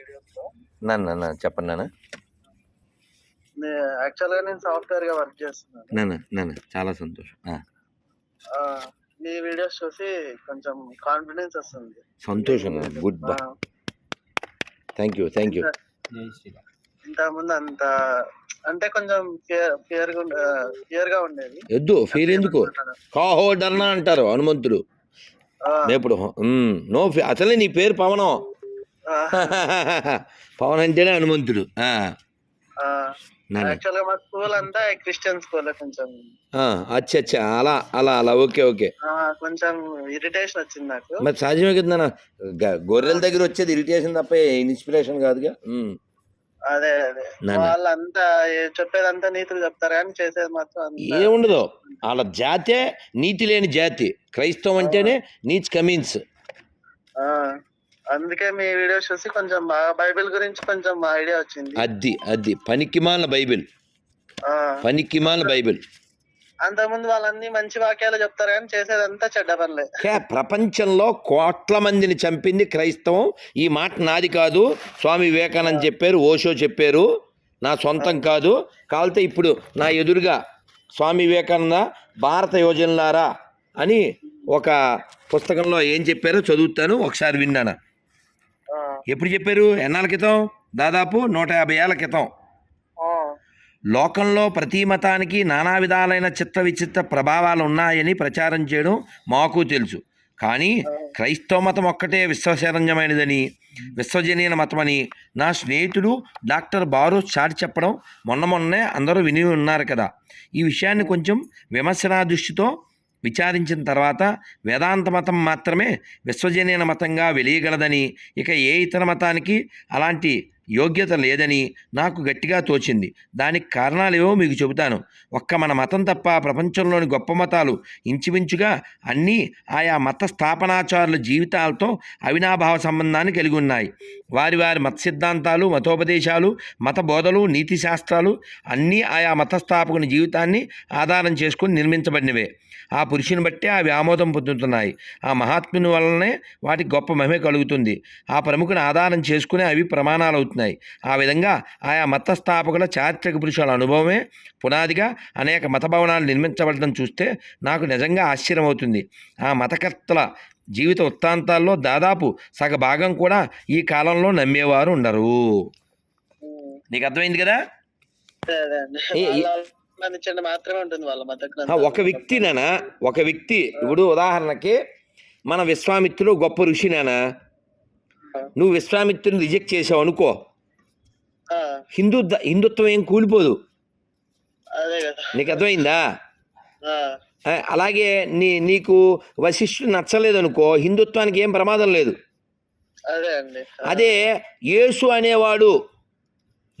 వీడియోస్లో నాన్న నాన్న చెప్పండి నాన్న. యాక్చువల్గా నేను సాఫ్ట్వేర్గా వర్క్ చేస్తున్నాను. నాన్న నాన్న చాలా సంతోషం. ఆ, ఆ, మీ వీడియోస్ చూసి కొంచెం కాన్ఫిడెన్స్ వస్తుంది. సంతోషం గుడ్ బా. థ్యాంక్ యూ థ్యాంక్ యూ ఇంత ముందు అంత అంటే కొంచెం ఫియర్ ఫియర్ ఫియర్గా ఉండేది. ఎద్దు ఫీల్ ఎందుకు? కాహో డర్నా అంటారు హనుమంతుడు. ఇప్పుడు నో అసలే నీ పేరు పవనం. పవన్ అంటేనే హనుమంతుడు. ఆ, ఆ. నాన్న. యాక్చువల్గా మా స్కూల్ అంతా క్రిస్టియన్ స్కూల్ కొంచెం. ఆ, అచ్చా అచ్చా. అలా అలా అలా. Okay okay. కొంచెం ఇరిటేషన్ వచ్చింది నాకు. మరి సహజమే కదా గొర్రెల దగ్గర వచ్చేది ఇరిటేషన్ తప్ప ఇన్స్పిరేషన్ కాదుగా. అదే అదే. వాళ్ళంతా చెప్పేదంతా నీతులు చెప్తారు కానీ చేసేది మాత్రం ఏముండదు. వాళ్ళ జాతే నీతి లేని జాతి. క్రైస్తవం అంటేనే నీచ్ కమీన్స్. ఆ, అందుకే మీ వీడియోస్ చూసి కొంచెం బాగా బైబిల్ గురించి కొంచెం ఐడియా వచ్చింది. అద్ది అద్ది పనికిమాల బైబిల్. ఆ, పనికిమాల బైబిల్. అంతకుముందు వాళ్ళన్ని మంచి వాక్యాలు చెప్తారు కానీ చేసేదంతా చెడ్డ పనులే. ప్రపంచంలో కోట్ల మందిని చంపింది క్రైస్తవం. ఈ మాట నాది కాదు. స్వామి వివేకానంద చెప్పారు ఓషో చెప్పారు. నా సొంతం కాదు. కావాలంటే ఇప్పుడు నా ఎదురుగా స్వామి వివేకానంద భారత యోజనలారా అని ఒక పుస్తకంలో ఏం చెప్పారో చదువుతాను. ఒకసారి విన్నాను? ఎప్పుడు చెప్పారు? ఎన్నాళ్ళ క్రితం? దాదాపు నూట యాభై ఏళ్ళ క్రితం. లోకంలో ప్రతి మతానికి నానా విధాలైన చిత్త విచిత్ర ప్రభావాలు ఉన్నాయని ప్రచారం చేయడం మాకు తెలుసు. కానీ క్రైస్తవ మతం ఒక్కటే విశ్వశరణ్యమైనదని విశ్వజనీయ మతమని నా స్నేహితుడు డాక్టర్ బారు చాటి చెప్పడం మొన్న మొన్నే అందరూ విని ఉన్నారు కదా. ఈ విషయాన్ని కొంచెం విమర్శనా దృష్టితో విచారించిన తర్వాత వేదాంత మతం మాత్రమే విశ్వజనీయ మతంగా వెలియగలదని ఇక ఏ ఇతర మతానికి అలాంటి యోగ్యత లేదని నాకు గట్టిగా తోచింది. దానికి కారణాలేవో మీకు చెబుతాను. ఒక్క మన మతం తప్ప ప్రపంచంలోని గొప్ప మతాలు ఇంచుమించుగా అన్నీ ఆయా మత స్థాపనాచారుల జీవితాలతో అవినాభావ సంబంధాన్ని కలిగి ఉన్నాయి. వారి వారి మత సిద్ధాంతాలు మతోపదేశాలు మత బోధలు నీతి శాస్త్రాలు అన్నీ ఆయా మతస్థాపకుని జీవితాన్ని ఆధారం చేసుకుని నిర్మించబడినవే. ఆ పురుషుని బట్టే అవి ఆమోదం పొందుతున్నాయి. ఆ మహాత్ముని వలనే వాటికి గొప్ప మహిమ కలుగుతుంది. ఆ ప్రముఖుని ఆధారం చేసుకునే అవి ప్రమాణాలు అవుతున్నాయి ఆ విధంగా ఆయా మత స్థాపకుల చారిత్రక పురుషుల అనుభవమే పునాదిగా అనేక మత భవనాలు నిర్మించబడడం చూస్తే నాకు నిజంగా ఆశ్చర్యం అవుతుంది ఆ మతకర్తల జీవిత వృత్తాంతాల్లో దాదాపు సగ భాగం కూడా ఈ కాలంలో నమ్మేవారు ఉండరు. నీకు అర్థమైంది కదా. ఒక వ్యక్తి నానా ఒక వ్యక్తి. ఇప్పుడు ఉదాహరణకి మన విశ్వామిత్రుడు గొప్ప ఋషి నానా. నువ్వు విశ్వామిత్రుని రిజెక్ట్ చేసావు అనుకో. హిందూ హిందుత్వం ఏం కూలిపోదు. నీకు అర్థమైందా? అలాగే నీ నీకు వశిష్ఠుడు నచ్చలేదు అనుకో హిందుత్వానికి ఏం ప్రమాదం లేదు. అదే యేసు అనేవాడు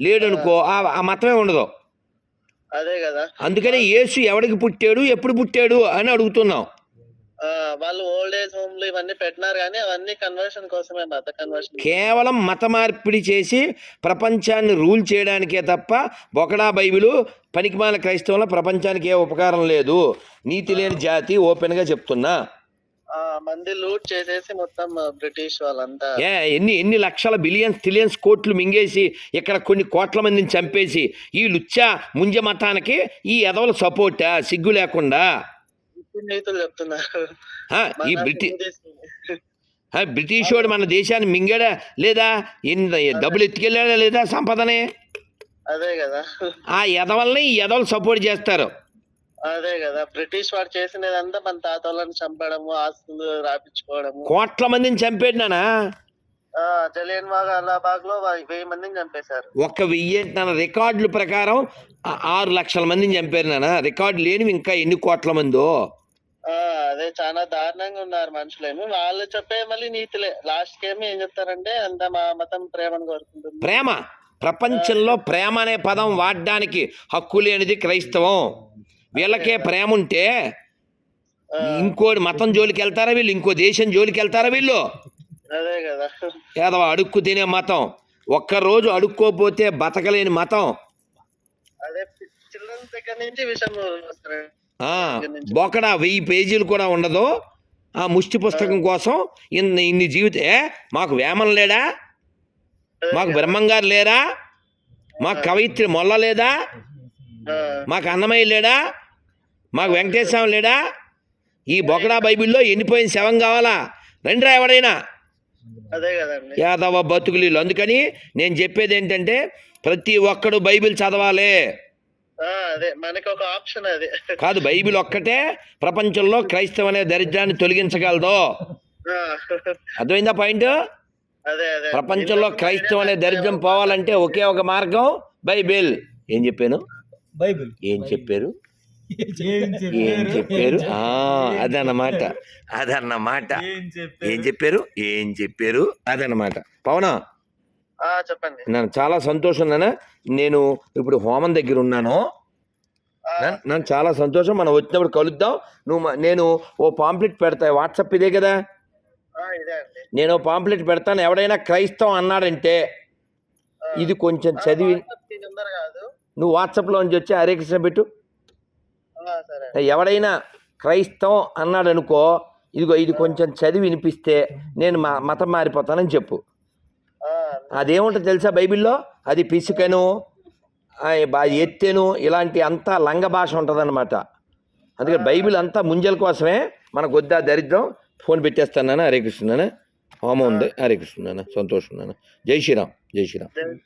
లేడనుకో ఆ ఆ మతమే ఉండదు. అదే కదా. అందుకని యేసు ఎవడికి పుట్టాడు ఎప్పుడు పుట్టాడు అని అడుగుతున్నాం. వాళ్ళు ఓల్డ్ ఏజ్ హోమ్లు ఇవన్నీ పెట్టినారు కానీ అవన్నీ కన్వర్షన్ కోసమే మత కన్వర్షన్ కేవలం మత మార్పిడి చేసి ప్రపంచాన్ని రూల్ చేయడానికే తప్ప బొకడా బైబిలు పనికిమాల క్రైస్తవంలో ప్రపంచానికి ఏ ఉపకారం లేదు. నీతి లేని జాతి ఓపెన్గా చెప్తున్నా. ఆ, మంది లూట్ చేసేసి మొత్తం బ్రిటిష్ వాళ్ళంతా. ఏ ఎన్ని ఎన్ని లక్షల బిలియన్స్ ట్రిలియన్స్ కోట్లు మింగేసి ఇక్కడ కొన్ని కోట్ల మందిని చంపేసి ఈ లుచ్చా ముంజ మతానికి ఈ ఎదవల సపోర్టా సిగ్గు లేకుండా. చెప్తున్నారు ఈ మన బ్రిటి హిందూస్- ఆ, బ్రిటిష్ వాడు మన దేశాన్ని మింగాడా లేదా? డబ్బులు ఎత్తుకెళ్ళాడా లేదా సంపదనే? అదే కదా. ఆ ఎదవల్ని ఎదవలు సపోర్ట్ చేస్తారు. అదే కదా. బ్రిటిష్ వాడు చేసినదంతా మన తాత వాళ్ళని చంపడము ఆస్తులు రాపించుకోవడము. కోట్ల మందిని చంపేడినానా జలియన్లో వెయ్యి మందిని చంపేశారు. ఒక్క వెయ్యి తన రికార్డుల ప్రకారం ఆరు లక్షల మందిని చంపారు నాన్న రికార్డు లేనివి ఇంకా ఎన్ని కోట్ల మందో? అదే చాలా దారుణంగా ఉన్నారు మనుషులేమో. వాళ్ళు చెప్పే మళ్ళీ నీతులే. లాస్ట్ ఏమి ఏం చెప్తారంటే అంత మా మతం ప్రేమను కోరుకుంటుంది. ప్రేమ. ప్రపంచంలో ప్రేమ అనే పదం వాడడానికి హక్కు లేనిది క్రైస్తవం. వీళ్ళకే ప్రేమ ఉంటే ఆ, ఇంకోటి మతం జోలికి వెళ్తారా వీళ్ళు? ఇంకో దేశం జోలికి వెళ్తారా వీళ్ళు? అదే కదా. ఏదో అడుక్కు తినే మతం. ఒక్కరోజు అడుక్కోపోతే బతకలేని మతం. అదే చిల్డ్రన్స్ దగ్గర నుంచి విషయం బొకడా వెయ్యి పేజీలు కూడా ఉండదు ఆ ముష్టి పుస్తకం కోసం ఇన్ని ఇన్ని జీవిత ఏ మాకు వేమన లేడా? మాకు బ్రహ్మంగారు లేరా? మాకు కవయిత్రి మొల్ల లేదా? మాకు అన్నమయ్య లేడా? మాకు వెంకటేశ్వరం లేడా? ఈ బొకడా బైబిల్లో ఎండిపోయిన శవం కావాలా? రండిరా ఎవడైనా. యాదవ బతుకులీలు అందుకని నేను చెప్పేది ఏంటంటే ప్రతి ఒక్కడు బైబిల్ చదవాలి. అదే మనకి ఒక ఆప్షన్ అది. కాదు బైబిల్ ఒక్కటే ప్రపంచంలో క్రైస్తవ అనే దరిద్రాన్ని తొలగించగలదు? అర్థమైందా పాయింట్? అదే అదే. ప్రపంచంలో క్రైస్తవం అనే దరిద్రం పోవాలంటే ఒకే ఒక మార్గం బైబిల్. ఏం చెప్పాను? బైబిల్. ఏం చెప్పారు? ఏం చెప్పారు? అదన్నమాట. అదన్నమాట. ఏం ఏం చెప్పారు? ఏం చెప్పారు? అదన్నమాట. పవనా? ఆ, చెప్పండి. నన్ను చాలా సంతోషం నాన్న. నేను ఇప్పుడు హోమం దగ్గర ఉన్నాను. నన్ను- చాలా సంతోషం. మనం వచ్చినప్పుడు కలుద్దాం. నువ్వు నేను ఓ పాంప్లెట్ పెడతా. వాట్సాప్ ఇదే కదా? నేను పాంప్లెట్ పెడతాను. ఎవడైనా క్రైస్తవం అన్నాడంటే ఇది కొంచెం చదివి నువ్వు వాట్సాప్లో నుంచి వచ్చి హరే కృష్ణ పెట్టు. ఎవడైనా క్రైస్తవం అన్నాడు అనుకో ఇదిగో ఇది కొంచెం చదివి వినిపిస్తే నేను మా మతం మారిపోతానని చెప్పు. అదేముంటుంది తెలుసా బైబిల్లో? అది పిసుకను ఎత్తెను ఇలాంటి అంతా లంగ భాష ఉంటుందన్నమాట. అందుకని బైబిల్ అంతా ముంజల కోసమే మనకు వద్దా దరిద్రం? ఫోన్ పెట్టేస్తాను హరే కృష్ణ హోమం ఉంది. హరే కృష్ణ సంతోషం నాన్న. జై శ్రీరామ్ జై శ్రీరామ్.